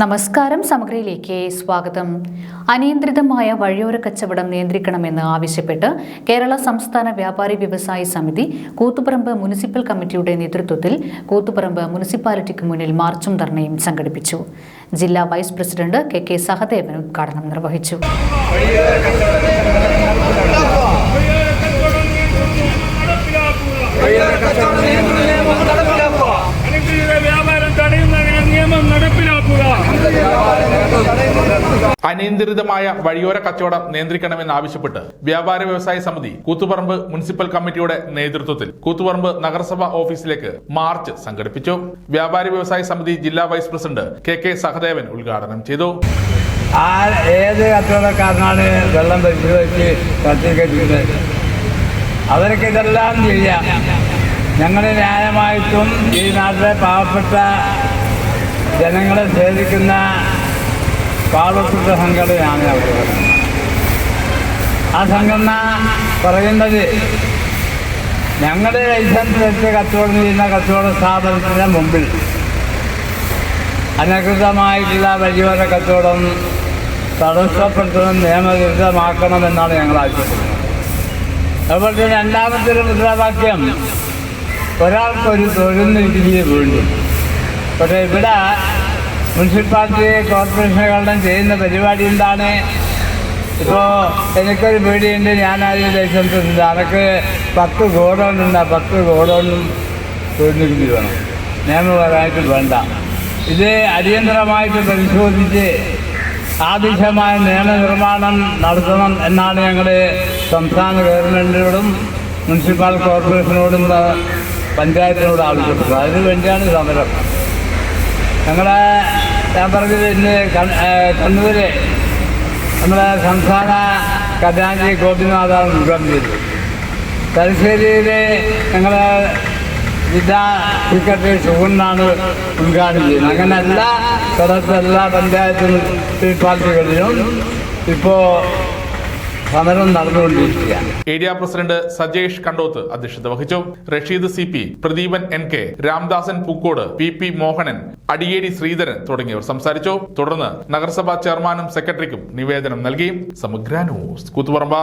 നമസ്കാരം സമഗ്രയിലേക്ക് സ്വാഗതം. അനിയന്ത്രിതമായ വഴിയോര കച്ചവടം നിയന്ത്രിക്കണമെന്ന് ആവശ്യപ്പെട്ട് കേരള സംസ്ഥാന വ്യാപാരി വ്യവസായി സമിതി കൂത്തുപറമ്പ് മുനിസിപ്പൽ കമ്മിറ്റിയുടെ നേതൃത്വത്തിൽ കൂത്തുപറമ്പ് മുനിസിപ്പാലിറ്റിക്ക് മുന്നിൽ മാർച്ചും ധർണയും സംഘടിപ്പിച്ചു. ജില്ലാ vice president K K Sahadevan ഉദ്ഘാടനം നിർവഹിച്ചു. അനിയന്ത്രിതമായ വഴിയോര കച്ചവടം നിയന്ത്രിക്കണമെന്നാവശ്യപ്പെട്ട് വ്യാപാര വ്യവസായ സമിതി കൂത്തുപറമ്പ് മുനിസിപ്പൽ കമ്മിറ്റിയുടെ നേതൃത്വത്തിൽ കൂത്തുപറമ്പ് നഗരസഭ ഓഫീസിലേക്ക് മാർച്ച് സംഘടിപ്പിച്ചു. വ്യാപാരി വ്യവസായ സമിതി ജില്ലാ vice president K K Sahadevan ഉദ്ഘാടനം ചെയ്തു. ഏത് കച്ചവടക്കാരനാണ് വെള്ളം അവർക്ക് ഇതെല്ലാം ചെയ്യാം. ഞങ്ങൾ ന്യായമായിട്ടും ഈ നാട്ടിലെ പാവപ്പെട്ട ജനങ്ങളെ സേവിക്കുന്ന പാവപ്പെട്ട സംഘടനയാണ് അവർ. ആ സംഘടന പറയുന്നത് ഞങ്ങളുടെ ലൈസൻസ് വെച്ച് കച്ചവടം ചെയ്യുന്ന കച്ചവട സ്ഥാപനത്തിന് മുമ്പിൽ അനധികൃതമായിട്ടുള്ള വഴിയോര കച്ചവടം തടസ്സപ്പെടുത്തണം നിയമവിരുദ്ധമാക്കണമെന്നാണ് ഞങ്ങൾ ആവശ്യപ്പെടുന്നത്. അതുപോലെ തന്നെ രണ്ടാമത്തെ ഒരു മുദ്രാവാക്യം ഒരാൾക്കൊരു തൊഴിൽ നികുതി വീണ്ടും. പക്ഷേ ഇവിടെ മുനിസിപ്പാലിറ്റി കോർപ്പറേഷനുകളുടെ ചെയ്യുന്ന പരിപാടി എന്താണ്? ഇപ്പോൾ എനിക്കൊരു പേടിയുണ്ട്. ഞാനാരും ലൈസൻസ് ഉണ്ട് അതൊക്കെ പത്ത് ആ പത്ത് ഗോഡൗണും തൊഴിൽ നികുതി വേണം. നിയമപരമായിട്ട് വേണ്ട. ഇത് അടിയന്തരമായിട്ട് പരിശോധിച്ച് ആവശ്യമായ നിയമനിർമ്മാണം നടത്തണം എന്നാണ് ഞങ്ങൾ സംസ്ഥാന ഗവൺമെന്റിനോടും മുനിസിപ്പൽ കോർപ്പറേഷനോടും പഞ്ചായത്തിനോടും ആവശ്യപ്പെട്ടത്. അതിനുവേണ്ടിയാണ് സമരം. ഞങ്ങളെ ഞാൻ പറഞ്ഞത് ഇന്ന് കണ്ണ- ഏ, കണ്ണൂര് നമ്മുടെ സംസ്ഥാന ഖജാൻജി ഗോപിനാഥാണ് ഉദ്ഘാടനം ചെയ്തു തലശ്ശേരിയിൽ ഞങ്ങളെ ജില്ലാ സെക്രട്ടറി സുഗുണാണ് ഉദ്ഘാടനം ചെയ്യുന്നത്. അങ്ങനെ എല്ലാ സ്ഥലത്തും എല്ലാ പഞ്ചായത്ത് മുനിസിപ്പാലിറ്റികളിലും ഇപ്പോൾ സമരം നടന്നുകൊണ്ടിരിക്കുകയാണ്. ഏരിയ പ്രസിഡന്റ് സജേഷ് കണ്ടോത്ത് അധ്യക്ഷത വഹിച്ചു. Rasheed C P Pradeepan N K Ramdasan Pookode P P Mohanan Adiyeri Sreedharan തുടങ്ങിയവർ സംസാരിച്ചു. തുടർന്ന് നഗരസഭാ ചെയർമാനും സെക്രട്ടറിക്കും നിവേദനം നൽകി. സമഗ്ര ന്യൂസ് കൂത്തുപറമ്പ.